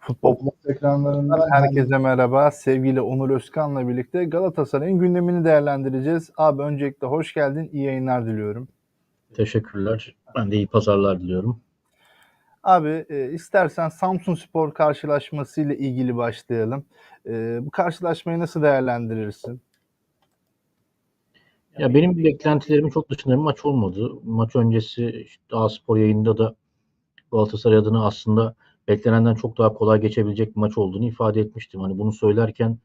Futbol ekranlarından herkese merhaba. Sevgili Onur Özkan'la birlikte Galatasaray'ın gündemini değerlendireceğiz. Abi öncelikle hoş geldin. İyi yayınlar diliyorum. Teşekkürler. Ben de iyi pazarlar diliyorum. Abi e, istersen Samsun Spor karşılaşması ile ilgili başlayalım. E, bu karşılaşmayı nasıl değerlendirirsin? Ya benim beklentilerimin çok dışında bir maç olmadı. Maç öncesi işte daha spor yayında da Galatasaray adına aslında beklenenden çok daha kolay geçebilecek bir maç olduğunu ifade etmiştim. Hani bunu söylerken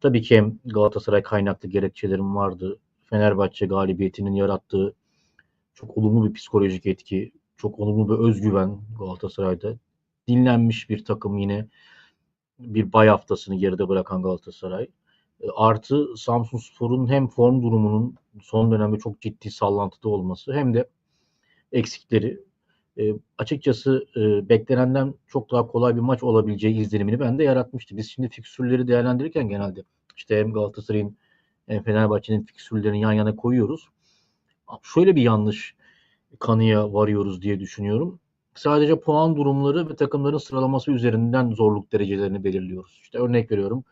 tabii ki hem Galatasaray kaynaklı gerekçelerim vardı. Fenerbahçe galibiyetinin yarattığı çok olumlu bir psikolojik etki, çok olumlu bir özgüven Galatasaray'da. Dinlenmiş bir takım yine bir bay haftasını geride bırakan Galatasaray. E, Artı Samsun Spor'un hem form durumunun son dönemde çok ciddi sallantıda olması hem de eksikleri e, açıkçası e, beklenenden çok daha kolay bir maç olabileceği izlenimini bende yaratmıştı. Biz şimdi fikstürleri değerlendirirken genelde işte hem Galatasaray'ın hem Fenerbahçe'nin fikstürlerini yan yana koyuyoruz. Şöyle bir yanlış kanıya varıyoruz diye düşünüyorum. Sadece puan durumları ve takımların sıralaması üzerinden zorluk derecelerini belirliyoruz. İşte örnek veriyorum.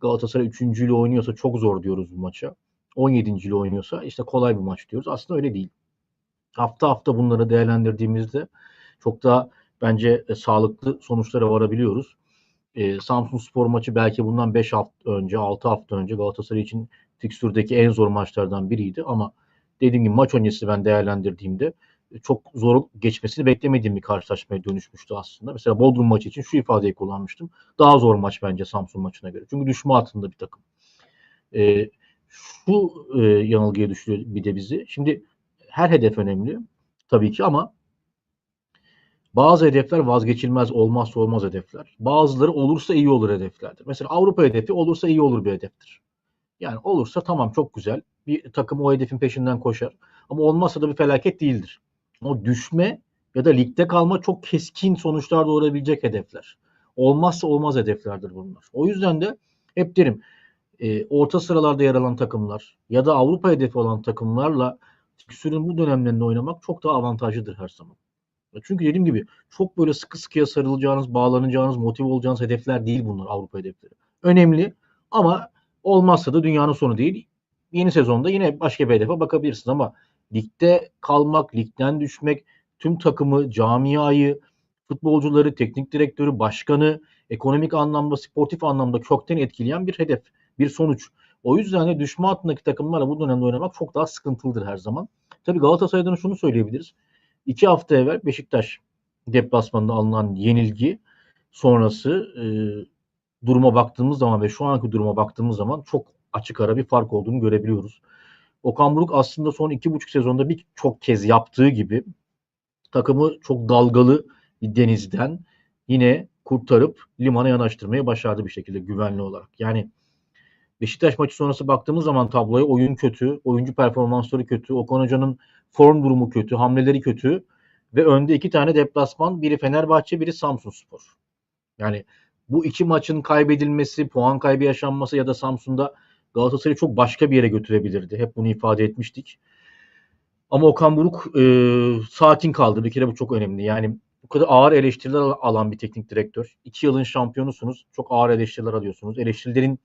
Galatasaray 3. ile oynuyorsa çok zor diyoruz bu maça. 17. ile oynuyorsa işte kolay bir maç diyoruz. Aslında öyle değil. Hafta hafta bunları değerlendirdiğimizde çok daha bence e, sağlıklı sonuçlara varabiliyoruz. E, Samsun Spor maçı belki bundan 5 hafta önce, 6 hafta önce Galatasaray için fikstürdeki en zor maçlardan biriydi ama dediğim gibi maç öncesi ben değerlendirdiğimde e, çok zor geçmesini beklemediğim bir karşılaşmaya dönüşmüştü aslında. Mesela Bodrum maçı için şu ifadeyi kullanmıştım. Daha zor maç bence Samsun maçına göre. Çünkü düşme altında bir takım. E, şu e, yanılgıya düşürüyor bir de bizi. Şimdi her hedef önemli tabii ki ama bazı hedefler vazgeçilmez, olmazsa olmaz hedefler. Bazıları olursa iyi olur hedeflerdir. Mesela Avrupa hedefi olursa iyi olur bir hedeftir. Yani olursa tamam çok güzel. Bir takım o hedefin peşinden koşar. Ama olmazsa da bir felaket değildir. O düşme ya da ligde kalma çok keskin sonuçlar doğurabilecek hedefler. Olmazsa olmaz hedeflerdir bunlar. O yüzden de hep derim e, orta sıralarda yer alan takımlar ya da Avrupa hedefi olan takımlarla fikstürün bu dönemlerinde oynamak çok daha avantajlıdır her zaman. Çünkü dediğim gibi çok böyle sıkı sıkıya sarılacağınız, bağlanacağınız, motive olacağınız hedefler değil bunlar Avrupa hedefleri. Önemli ama olmazsa da dünyanın sonu değil. Yeni sezonda yine başka bir hedefe bakabilirsiniz ama ligde kalmak, ligden düşmek, tüm takımı, camiayı, futbolcuları, teknik direktörü, başkanı ekonomik anlamda, sportif anlamda kökten etkileyen bir hedef, bir sonuç. O yüzden de düşme hattındaki takımlarla bu dönemde oynamak çok daha sıkıntılıdır her zaman. Tabii Galatasaray'dan şunu söyleyebiliriz. İki hafta evvel Beşiktaş deplasmanında alınan yenilgi sonrası e, duruma baktığımız zaman ve şu anki duruma baktığımız zaman çok açık ara bir fark olduğunu görebiliyoruz. Okan Buruk aslında son iki buçuk sezonda birçok kez yaptığı gibi takımı çok dalgalı bir denizden yine kurtarıp limana yanaştırmayı başardı bir şekilde güvenli olarak. Yani Beşiktaş maçı sonrası baktığımız zaman tabloya oyun kötü, oyuncu performansları kötü, Okan Hoca'nın form durumu kötü, hamleleri kötü ve önde iki tane deplasman, biri Fenerbahçe, biri Samsun Spor. Yani bu iki maçın kaybedilmesi, puan kaybı yaşanması ya da Samsun'da Galatasaray'ı çok başka bir yere götürebilirdi. Hep bunu ifade etmiştik. Ama Okan Buruk e, sakin kaldı. Bir kere bu çok önemli. Yani bu kadar ağır eleştiriler alan bir teknik direktör. İki yılın şampiyonusunuz. Çok ağır eleştiriler alıyorsunuz. Eleştirilerin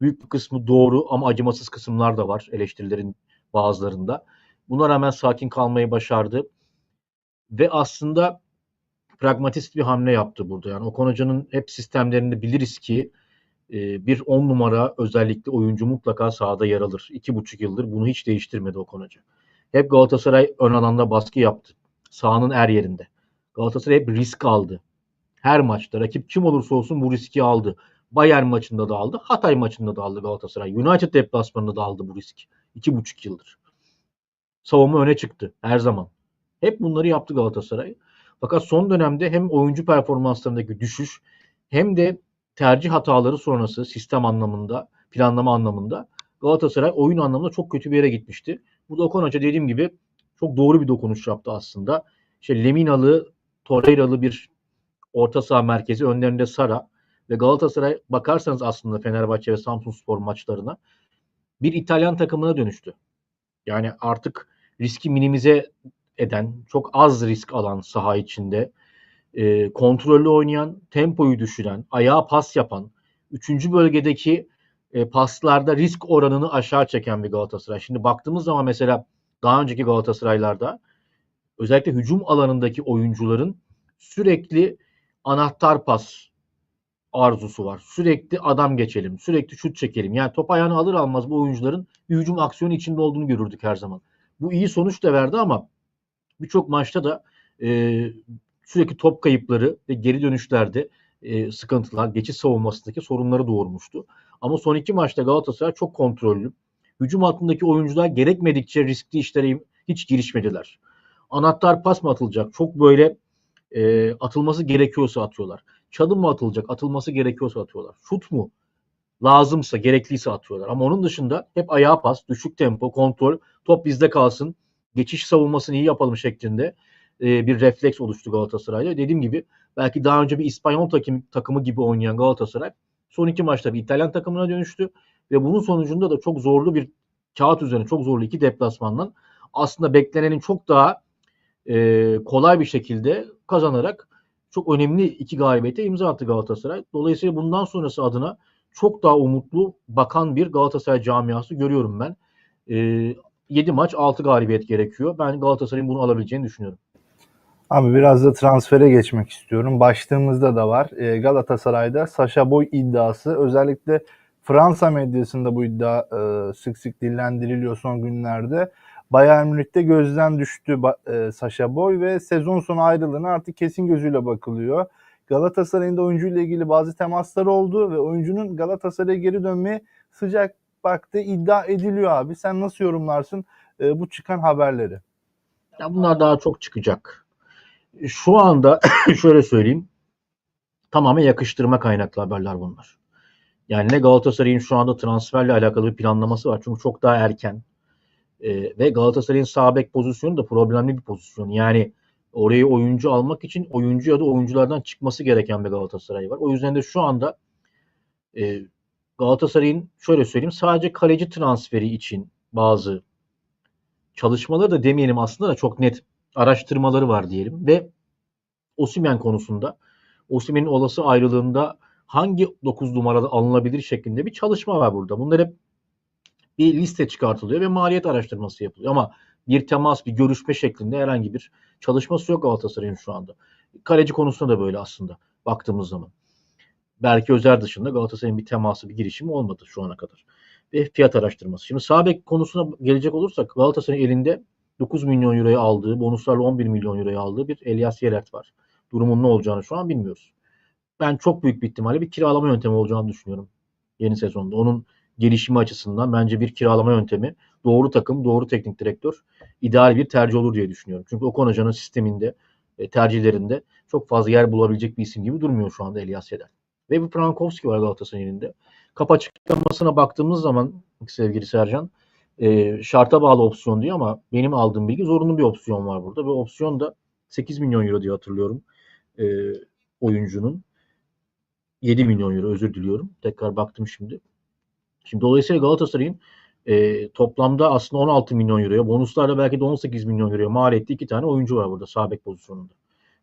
büyük bir kısmı doğru ama acımasız kısımlar da var eleştirilerin bazılarında. Buna rağmen sakin kalmayı başardı. Ve aslında pragmatist bir hamle yaptı burada. Yani Okan Hoca'nın hep sistemlerinde biliriz ki e, bir on numara özellikle oyuncu mutlaka sahada yer alır. İki buçuk yıldır bunu hiç değiştirmedi Okan Hoca. Hep Galatasaray ön alanda baskı yaptı. Sahanın her yerinde. Galatasaray hep risk aldı. Her maçta rakip kim olursa olsun bu riski aldı. Bayern maçında da aldı. Hatay maçında da aldı Galatasaray. United deplasmanında da aldı bu risk. İki buçuk yıldır. Savunma öne çıktı her zaman. Hep bunları yaptı Galatasaray. Fakat son dönemde hem oyuncu performanslarındaki düşüş hem de tercih hataları sonrası sistem anlamında, planlama anlamında Galatasaray oyun anlamında çok kötü bir yere gitmişti. Burada Okan Hoca dediğim gibi çok doğru bir dokunuş yaptı aslında. İşte Leminalı, Torreira'lı bir orta saha merkezi önlerinde Sara ve Galatasaray bakarsanız aslında Fenerbahçe ve Samsun Spor maçlarına bir İtalyan takımına dönüştü. Yani artık riski minimize eden, çok az risk alan saha içinde e, kontrollü oynayan, tempoyu düşüren, ayağa pas yapan, üçüncü bölgedeki e, paslarda risk oranını aşağı çeken bir Galatasaray. Şimdi baktığımız zaman mesela daha önceki Galatasaraylarda özellikle hücum alanındaki oyuncuların sürekli anahtar pas arzusu var. Sürekli adam geçelim, sürekli şut çekelim. Yani top ayağını alır almaz bu oyuncuların bir hücum aksiyonu içinde olduğunu görürdük her zaman. Bu iyi sonuç da verdi ama birçok maçta da e, sürekli top kayıpları ve geri dönüşlerde e, sıkıntılar, geçiş savunmasındaki sorunları doğurmuştu. Ama son iki maçta Galatasaray çok kontrollü. Hücum altındaki oyuncular gerekmedikçe riskli işlere hiç girişmediler. Anahtar pas mı atılacak? Çok böyle e, atılması gerekiyorsa atıyorlar. Çalım mı atılacak? Atılması gerekiyorsa atıyorlar. Şut mu? Lazımsa, gerekliyse atıyorlar. Ama onun dışında hep ayağa pas, düşük tempo, kontrol, top bizde kalsın, geçiş savunmasını iyi yapalım şeklinde e, bir refleks oluştu Galatasaray'da. Dediğim gibi belki daha önce bir İspanyol takım, takımı gibi oynayan Galatasaray son iki maçta bir İtalyan takımına dönüştü ve bunun sonucunda da çok zorlu bir kağıt üzerine çok zorlu iki deplasmandan aslında beklenenin çok daha e, kolay bir şekilde kazanarak çok önemli iki galibiyete imza attı Galatasaray. Dolayısıyla bundan sonrası adına çok daha umutlu bakan bir Galatasaray camiası görüyorum ben. E, 7 maç 6 galibiyet gerekiyor. Ben Galatasaray'ın bunu alabileceğini düşünüyorum. Abi biraz da transfere geçmek istiyorum. Başlığımızda da var. Ee, Galatasaray'da Saşa Boy iddiası özellikle Fransa medyasında bu iddia e, sık sık dillendiriliyor son günlerde. Bayern Münih'te gözden düştü e, Saşa Boy ve sezon sonu ayrılığına artık kesin gözüyle bakılıyor. Galatasaray'ın da oyuncuyla ilgili bazı temaslar oldu ve oyuncunun Galatasaray'a geri dönmeye sıcak baktığı iddia ediliyor abi. Sen nasıl yorumlarsın e, bu çıkan haberleri? Ya bunlar daha çok çıkacak. Şu anda şöyle söyleyeyim. Tamamen yakıştırma kaynaklı haberler bunlar. Yani ne Galatasaray'ın şu anda transferle alakalı bir planlaması var. Çünkü çok daha erken. Ee, ve Galatasaray'ın sağ bek pozisyonu da problemli bir pozisyon. Yani oraya oyuncu almak için oyuncu ya da oyunculardan çıkması gereken bir Galatasaray var. O yüzden de şu anda e, Galatasaray'ın şöyle söyleyeyim sadece kaleci transferi için bazı çalışmaları da demeyelim aslında da çok net araştırmaları var diyelim ve Osimhen konusunda Osimhen'in olası ayrılığında hangi 9 numarada alınabilir şeklinde bir çalışma var burada. Bunlar hep bir liste çıkartılıyor ve maliyet araştırması yapılıyor. Ama bir temas, bir görüşme şeklinde herhangi bir çalışması yok Galatasaray'ın şu anda. Kaleci konusunda da böyle aslında baktığımız zaman. Belki Özer dışında Galatasaray'ın bir teması, bir girişimi olmadı şu ana kadar. Ve fiyat araştırması. Şimdi sağ bek konusuna gelecek olursak Galatasaray'ın elinde 9 milyon euroya aldığı, bonuslarla 11 milyon euroya aldığı bir Elias Yelert var. Durumun ne olacağını şu an bilmiyoruz. Ben çok büyük bir ihtimalle bir kiralama yöntemi olacağını düşünüyorum yeni sezonda. Onun gelişimi açısından bence bir kiralama yöntemi doğru takım, doğru teknik direktör ideal bir tercih olur diye düşünüyorum. Çünkü Okan Hoca'nın sisteminde, e, tercihlerinde çok fazla yer bulabilecek bir isim gibi durmuyor şu anda Elias Yeder. Ve bir Frankowski var Galatasaray'ın elinde. Kapı açıklamasına baktığımız zaman sevgili Sercan e, şarta bağlı opsiyon diyor ama benim aldığım bilgi zorunlu bir opsiyon var burada ve opsiyon da 8 milyon euro diye hatırlıyorum e, oyuncunun. 7 milyon euro özür diliyorum. Tekrar baktım şimdi. Şimdi dolayısıyla Galatasaray'ın e, toplamda aslında 16 milyon euroya, bonuslarla belki de 18 milyon euroya mal ettiği iki tane oyuncu var burada sağ bek pozisyonunda.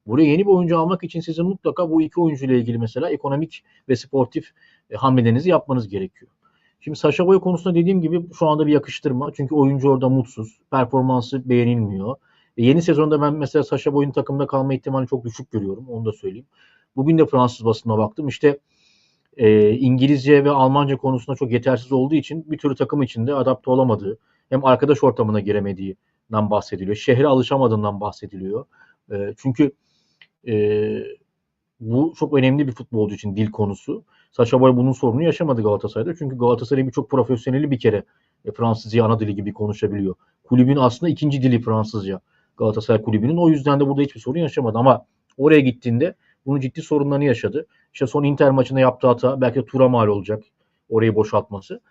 Buraya yeni bir oyuncu almak için sizin mutlaka bu iki oyuncu ile ilgili mesela ekonomik ve sportif e, hamlelerinizi yapmanız gerekiyor. Şimdi Saşa Boy konusunda dediğim gibi şu anda bir yakıştırma. Çünkü oyuncu orada mutsuz. Performansı beğenilmiyor. E, yeni sezonda ben mesela Saşa Boy'un takımda kalma ihtimalini çok düşük görüyorum. Onu da söyleyeyim. Bugün de Fransız basına baktım. İşte e, İngilizce ve Almanca konusunda çok yetersiz olduğu için bir türlü takım içinde adapte olamadığı, hem arkadaş ortamına giremediğinden bahsediliyor. Şehre alışamadığından bahsediliyor. E, çünkü e, bu çok önemli bir futbolcu için dil konusu. Saşa Boy bunun sorunu yaşamadı Galatasaray'da. Çünkü Galatasaray'ın birçok profesyoneli bir kere e, Fransızca ana dili gibi konuşabiliyor. Kulübün aslında ikinci dili Fransızca. Galatasaray kulübünün. O yüzden de burada hiçbir sorun yaşamadı. Ama oraya gittiğinde bunun ciddi sorunlarını yaşadı. İşte son Inter maçında yaptığı hata belki tura mal olacak. Orayı boşaltması.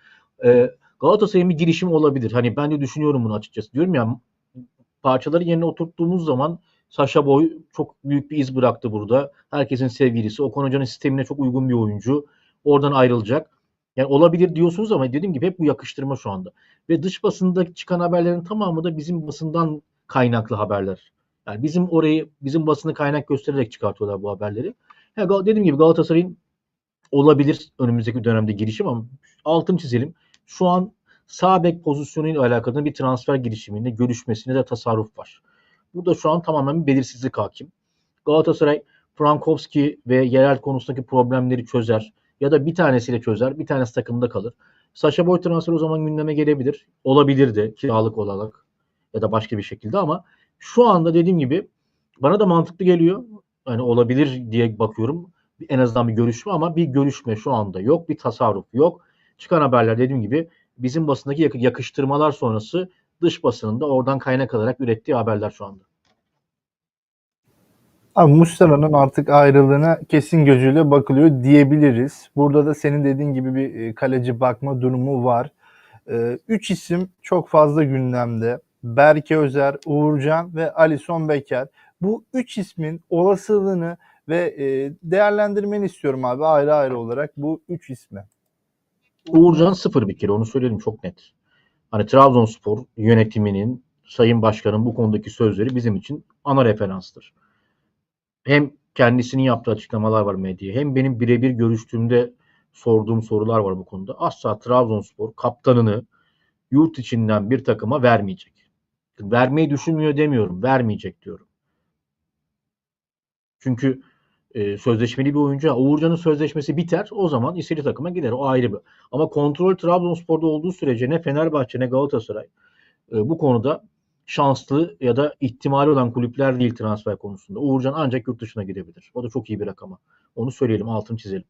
Ee, Galatasaray'ın bir girişimi olabilir. Hani ben de düşünüyorum bunu açıkçası. Diyorum ya parçaları yerine oturttuğumuz zaman Saşa Boy çok büyük bir iz bıraktı burada. Herkesin sevgilisi. Okan Hoca'nın sistemine çok uygun bir oyuncu. Oradan ayrılacak. Yani olabilir diyorsunuz ama dediğim gibi hep bu yakıştırma şu anda. Ve dış basında çıkan haberlerin tamamı da bizim basından kaynaklı haberler. Yani bizim orayı bizim basını kaynak göstererek çıkartıyorlar bu haberleri. Ya, dediğim gibi Galatasaray'ın olabilir önümüzdeki dönemde girişim ama altını çizelim. Şu an sağ bek pozisyonuyla alakalı bir transfer girişiminde görüşmesinde de tasarruf var. Burada şu an tamamen bir belirsizlik hakim. Galatasaray Frankowski ve yerel konusundaki problemleri çözer ya da bir tanesiyle çözer, bir tanesi takımda kalır. Saşa Boy transferi o zaman gündeme gelebilir. Olabilir de kiralık olarak ya da başka bir şekilde ama şu anda dediğim gibi bana da mantıklı geliyor. Hani olabilir diye bakıyorum. En azından bir görüşme ama bir görüşme şu anda yok. Bir tasarruf yok. Çıkan haberler dediğim gibi bizim basındaki yak- yakıştırmalar sonrası dış basının da oradan kaynak alarak ürettiği haberler şu anda. Abi Muslera'nın artık ayrılığına kesin gözüyle bakılıyor diyebiliriz. Burada da senin dediğin gibi bir e, kaleci bakma durumu var. E, Üç isim çok fazla gündemde. Berke Özer, Uğurcan ve Alison Becker. Bu üç ismin olasılığını ve e, değerlendirmeni istiyorum abi ayrı ayrı olarak bu üç ismi. Uğurcan sıfır bir kere onu söyleyelim çok net. Hani Trabzonspor yönetiminin, Sayın Başkan'ın bu konudaki sözleri bizim için ana referanstır. Hem kendisinin yaptığı açıklamalar var medyaya hem benim birebir görüştüğümde sorduğum sorular var bu konuda. Asla Trabzonspor kaptanını yurt içinden bir takıma vermeyecek. Vermeyi düşünmüyor demiyorum. Vermeyecek diyorum. Çünkü e, sözleşmeli bir oyuncu. Uğurcan'ın sözleşmesi biter. O zaman istediği takıma gider. O ayrı bir. Ama kontrol Trabzonspor'da olduğu sürece ne Fenerbahçe ne Galatasaray e, bu konuda şanslı ya da ihtimali olan kulüpler değil transfer konusunda. Uğurcan ancak yurt dışına gidebilir. O da çok iyi bir rakama. Onu söyleyelim, altını çizelim.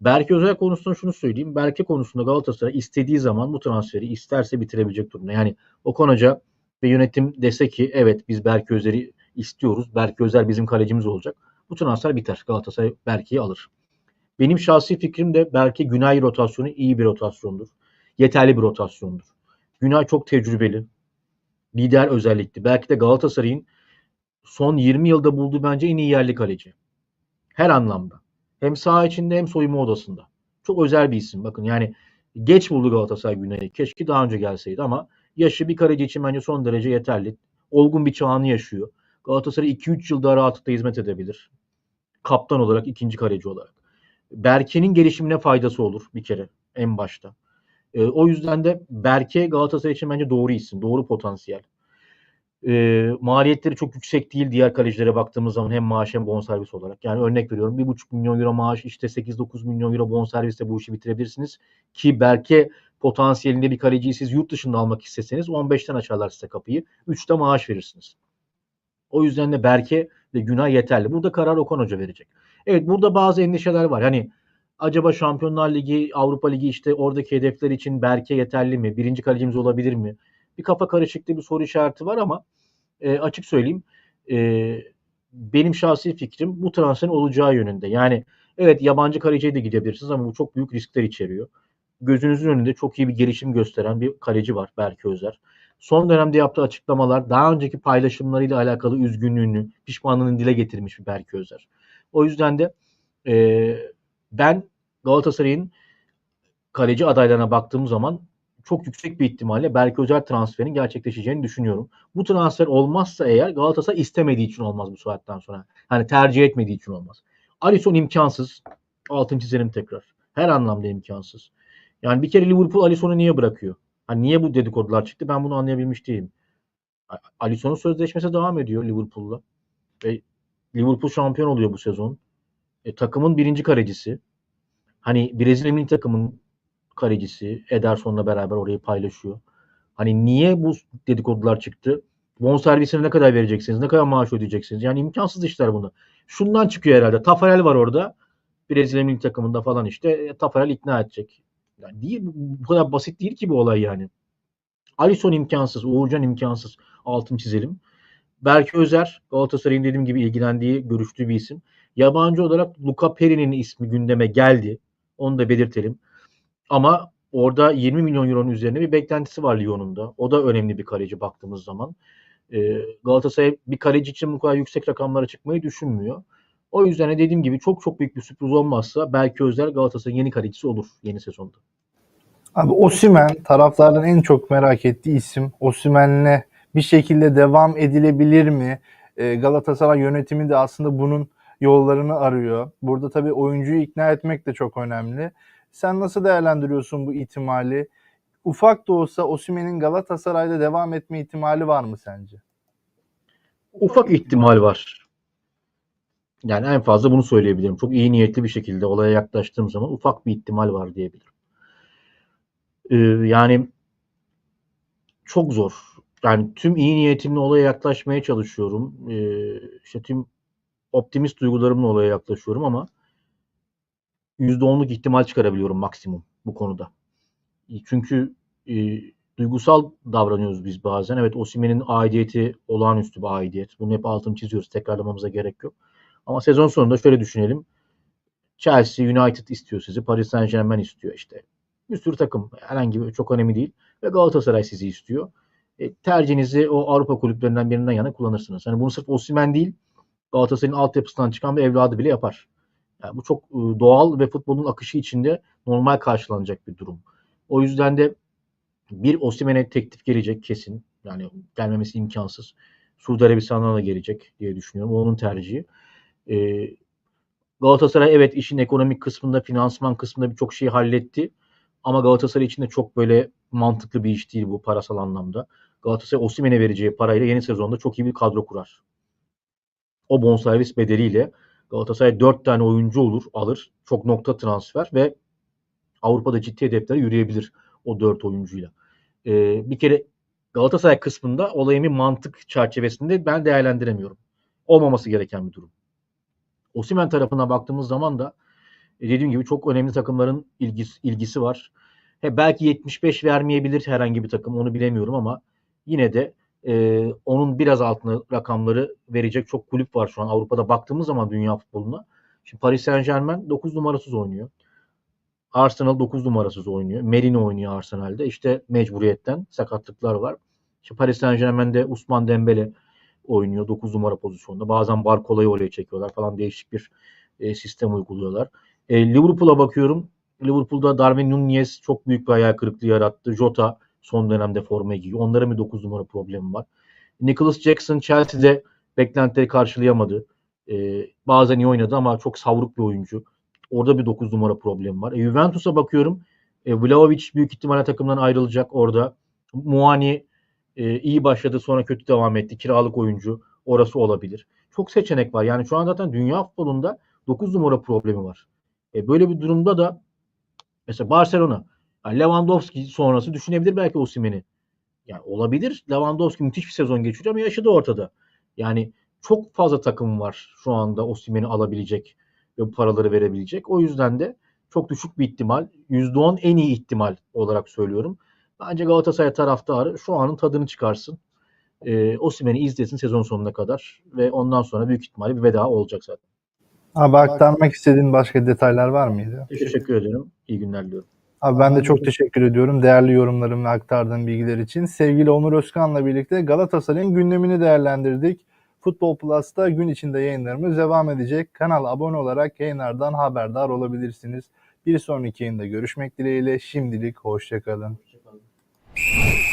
Berke Özel konusunda şunu söyleyeyim. Berke konusunda Galatasaray istediği zaman bu transferi isterse bitirebilecek durumda. Yani Okan Hoca ve yönetim dese ki evet biz Berke Özer'i istiyoruz. Berke Özer bizim kalecimiz olacak. Bu transfer biter. Galatasaray Berke'yi alır. Benim şahsi fikrim de Berke Günay rotasyonu iyi bir rotasyondur. Yeterli bir rotasyondur. Günay çok tecrübeli. Lider özellikli. Belki de Galatasaray'ın son 20 yılda bulduğu bence en iyi yerli kaleci. Her anlamda. Hem saha içinde hem soyunma odasında. Çok özel bir isim. Bakın yani geç buldu Galatasaray Günay'ı. Keşke daha önce gelseydi ama yaşı bir kaleci için bence son derece yeterli. Olgun bir çağını yaşıyor. Galatasaray 2-3 yıl daha rahatlıkla hizmet edebilir. Kaptan olarak, ikinci kaleci olarak. Berke'nin gelişimine faydası olur bir kere en başta. E, o yüzden de Berke Galatasaray için bence doğru isim, doğru potansiyel. E, maliyetleri çok yüksek değil diğer kalecilere baktığımız zaman hem maaş hem bonservis olarak. Yani örnek veriyorum 1,5 milyon euro maaş işte 8-9 milyon euro bonservisle bu işi bitirebilirsiniz. Ki Berke potansiyelinde bir kaleciyi siz yurt dışında almak isteseniz 15'ten açarlar size kapıyı. 3'te maaş verirsiniz. O yüzden de Berke ve Günay yeterli. Burada karar Okan Hoca verecek. Evet burada bazı endişeler var. Hani acaba Şampiyonlar Ligi, Avrupa Ligi işte oradaki hedefler için Berke yeterli mi? Birinci kalecimiz olabilir mi? Bir kafa karışıklığı bir soru işareti var ama e, açık söyleyeyim e, benim şahsi fikrim bu transferin olacağı yönünde. Yani evet yabancı kaleciye de gidebilirsiniz ama bu çok büyük riskler içeriyor. Gözünüzün önünde çok iyi bir gelişim gösteren bir kaleci var Berke Özer. Son dönemde yaptığı açıklamalar daha önceki paylaşımlarıyla alakalı üzgünlüğünü, pişmanlığını dile getirmiş bir Berke Özer. O yüzden de e, ben Galatasaray'ın kaleci adaylarına baktığım zaman çok yüksek bir ihtimalle Berke Özer transferinin gerçekleşeceğini düşünüyorum. Bu transfer olmazsa eğer Galatasaray istemediği için olmaz bu saatten sonra. Hani tercih etmediği için olmaz. Alisson imkansız. Altın çizelim tekrar. Her anlamda imkansız. Yani bir kere Liverpool Alisson'u niye bırakıyor? Hani niye bu dedikodular çıktı? Ben bunu anlayabilmiş değilim. Alisson'un sözleşmesi devam ediyor Liverpool'la. Ve Liverpool şampiyon oluyor bu sezon. E, takımın birinci kalecisi. Hani Brezilya milli takımın kalecisi Ederson'la beraber orayı paylaşıyor. Hani niye bu dedikodular çıktı? Bonservisine ne kadar vereceksiniz? Ne kadar maaş ödeyeceksiniz? Yani imkansız işler bunlar. Şundan çıkıyor herhalde. Tafarel var orada. Brezilya milli takımında falan işte. E, Tafarel ikna edecek. Yani değil, bu kadar basit değil ki bu olay yani. Alisson imkansız. Uğurcan imkansız. Altın çizelim. Berke Özer Galatasaray'ın dediğim gibi ilgilendiği, görüştüğü bir isim. Yabancı olarak Luca Peri'nin ismi gündeme geldi. Onu da belirtelim. Ama orada 20 milyon euronun üzerine bir beklentisi var Lyon'un da. O da önemli bir kaleci baktığımız zaman. Ee, Galatasaray bir kaleci için bu kadar yüksek rakamlara çıkmayı düşünmüyor. O yüzden de dediğim gibi çok çok büyük bir sürpriz olmazsa belki Özel Galatasaray'ın yeni kalecisi olur yeni sezonda. Abi Osimen taraftarların en çok merak ettiği isim. Osimen'le bir şekilde devam edilebilir mi? E, Galatasaray yönetimi de aslında bunun yollarını arıyor. Burada tabii oyuncuyu ikna etmek de çok önemli. Sen nasıl değerlendiriyorsun bu ihtimali? Ufak da olsa Osimhen'in Galatasaray'da devam etme ihtimali var mı sence? Ufak ihtimal var. Yani en fazla bunu söyleyebilirim. Çok iyi niyetli bir şekilde olaya yaklaştığım zaman ufak bir ihtimal var diyebilirim. Ee, yani çok zor. Yani tüm iyi niyetimle olaya yaklaşmaya çalışıyorum. Ee, işte tüm optimist duygularımla olaya yaklaşıyorum ama %10'luk ihtimal çıkarabiliyorum maksimum bu konuda. Çünkü e, duygusal davranıyoruz biz bazen. Evet Osimhen'in aidiyeti olağanüstü bir aidiyet. Bunu hep altını çiziyoruz. Tekrarlamamıza gerek yok. Ama sezon sonunda şöyle düşünelim. Chelsea United istiyor sizi. Paris Saint Germain istiyor işte. Bir sürü takım. Herhangi bir çok önemli değil. Ve Galatasaray sizi istiyor. E, tercihinizi o Avrupa kulüplerinden birinden yana kullanırsınız. Hani bunu sırf Osimhen değil Galatasaray'ın altyapısından çıkan bir evladı bile yapar. Yani bu çok e, doğal ve futbolun akışı içinde normal karşılanacak bir durum. O yüzden de bir Osimhen'e teklif gelecek kesin. Yani gelmemesi imkansız. Suudi Arabistan'dan da gelecek diye düşünüyorum. Onun tercihi. Ee, Galatasaray evet işin ekonomik kısmında, finansman kısmında birçok şeyi halletti. Ama Galatasaray için de çok böyle mantıklı bir iş değil bu parasal anlamda. Galatasaray Osimhen'e vereceği parayla yeni sezonda çok iyi bir kadro kurar. O bonservis bedeliyle Galatasaray 4 tane oyuncu olur, alır. Çok nokta transfer ve Avrupa'da ciddi hedeflere yürüyebilir o 4 oyuncuyla. Ee, bir kere Galatasaray kısmında olayın bir mantık çerçevesinde ben değerlendiremiyorum. Olmaması gereken bir durum. Osimhen tarafına baktığımız zaman da e, dediğim gibi çok önemli takımların ilgisi, ilgisi var. He, belki 75 vermeyebilir herhangi bir takım onu bilemiyorum ama yine de e, onun biraz altına rakamları verecek çok kulüp var şu an Avrupa'da baktığımız zaman dünya futboluna. Şimdi Paris Saint Germain 9 numarasız oynuyor. Arsenal 9 numarasız oynuyor. Merino oynuyor Arsenal'de. İşte mecburiyetten sakatlıklar var. İşte Paris Saint Germain'de Usman Dembele oynuyor 9 numara pozisyonda. Bazen Barkola'yı oraya çekiyorlar falan değişik bir e, sistem uyguluyorlar. E, Liverpool'a bakıyorum. Liverpool'da Darwin Nunez çok büyük bir hayal kırıklığı yarattı. Jota son dönemde forma giyiyor. Onların bir 9 numara problemi var. Nicholas Jackson Chelsea'de beklentileri karşılayamadı. E, bazen iyi oynadı ama çok savruk bir oyuncu. Orada bir 9 numara problemi var. E, Juventus'a bakıyorum. E, Vlahovic büyük ihtimalle takımdan ayrılacak orada. Muani e, iyi başladı sonra kötü devam etti. Kiralık oyuncu. Orası olabilir. Çok seçenek var. Yani şu an zaten dünya futbolunda 9 numara problemi var. E, böyle bir durumda da mesela Barcelona Lewandowski sonrası düşünebilir belki Osimhen'i. Yani olabilir. Lewandowski müthiş bir sezon geçiriyor ama yaşı da ortada. Yani çok fazla takım var şu anda Osimhen'i alabilecek ve bu paraları verebilecek. O yüzden de çok düşük bir ihtimal. %10 en iyi ihtimal olarak söylüyorum. Bence Galatasaray taraftarı şu anın tadını çıkarsın. E, Osimhen'i izlesin sezon sonuna kadar ve ondan sonra büyük ihtimalle bir veda olacak zaten. Abi aktarmak istediğin başka detaylar var mıydı? Teşekkür ederim. İyi günler diliyorum. Abi ben de çok teşekkür ediyorum değerli yorumlarım ve aktardığın bilgiler için. Sevgili Onur Özkan'la birlikte Galatasaray'ın gündemini değerlendirdik. Futbol Plus'ta gün içinde yayınlarımız devam edecek. Kanala abone olarak yayınlardan haberdar olabilirsiniz. Bir sonraki yayında görüşmek dileğiyle. Şimdilik hoşçakalın. Hoşçakalın.